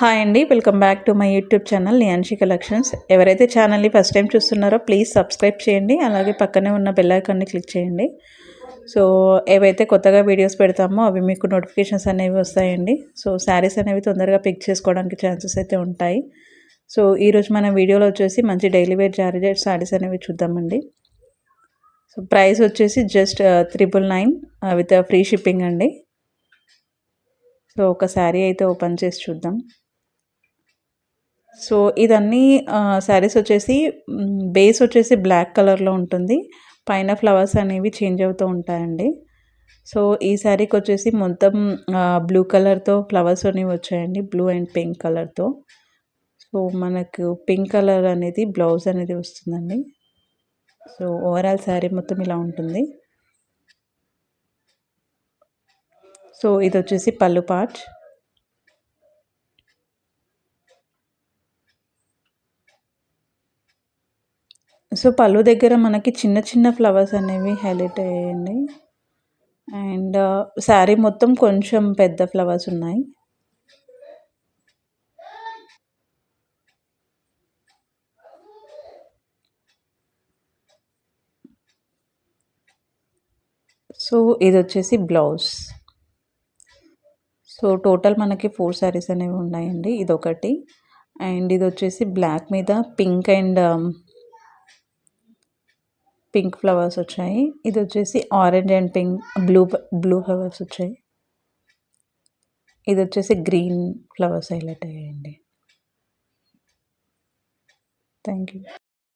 Hi అండి welcome back to my YouTube channel Niyanshi collections. ఎవరైతే ఛానల్ని ఫస్ట్ టైం చూస్తున్నారో ప్లీజ్ సబ్స్క్రైబ్ చేయండి అలాగే పక్కనే ఉన్న బెల్ ఐకాన్ని క్లిక్ చేయండి. సో ఏవైతే కొత్తగా వీడియోస్ పెడతామో అవి మీకు నోటిఫికేషన్స్ అనేవి వస్తాయండి. సో శారీస్ అనేవి తొందరగా పిక్ చేసుకోవడానికి ఛాన్సెస్ అయితే ఉంటాయి. సో ఈరోజు మన వీడియోలో వచ్చేసి మంచి డైలీ వేర్ జార్జెట్ శారీస్ అనేవి చూద్దామండి. సో ప్రైస్ వచ్చేసి just triple nine with free shipping అండి. సో ఒక శారీ అయితే ఓపెన్ చేసి చూద్దాం. సో ఇదన్నీ శారీస్ వచ్చేసి బేస్ వచ్చేసి బ్లాక్ కలర్లో ఉంటుంది. పైన ఫ్లవర్స్ అనేవి చేంజ్ అవుతూ ఉంటాయండి. సో ఈ శారీకి వచ్చేసి మొత్తం బ్లూ కలర్తో ఫ్లవర్స్ అనేవి వచ్చాయండి. బ్లూ అండ్ పింక్ కలర్తో. సో మనకు పింక్ కలర్ అనేది బ్లౌజ్ అనేది వస్తుందండి. సో ఓవరాల్ శారీ మొత్తం ఇలా ఉంటుంది. సో ఇది వచ్చేసి పళ్ళు పార్ట్ సో పళ్ళు దగ్గర మనకి చిన్న చిన్న ఫ్లవర్స్ అనేవి హైలైట్ అయ్యాయండి. అండ్ శారీ మొత్తం కొంచెం పెద్ద ఫ్లవర్స్ ఉన్నాయి. సో ఇది వచ్చేసి బ్లౌజ్. సో టోటల్ మనకి ఫోర్ శారీస్ అనేవి ఉన్నాయండి. ఇదొకటి. అండ్ ఇది వచ్చేసి బ్లాక్ మీద పింక్ అండ్ పింక్ ఫ్లవర్స్ వచ్చాయి. ఇది వచ్చేసి orange and pink blue blue flowers వచ్చాయి. ఇది వచ్చేసి గ్రీన్ ఫ్లవర్స్ హైలైట్ అయ్యాయండి. Thank you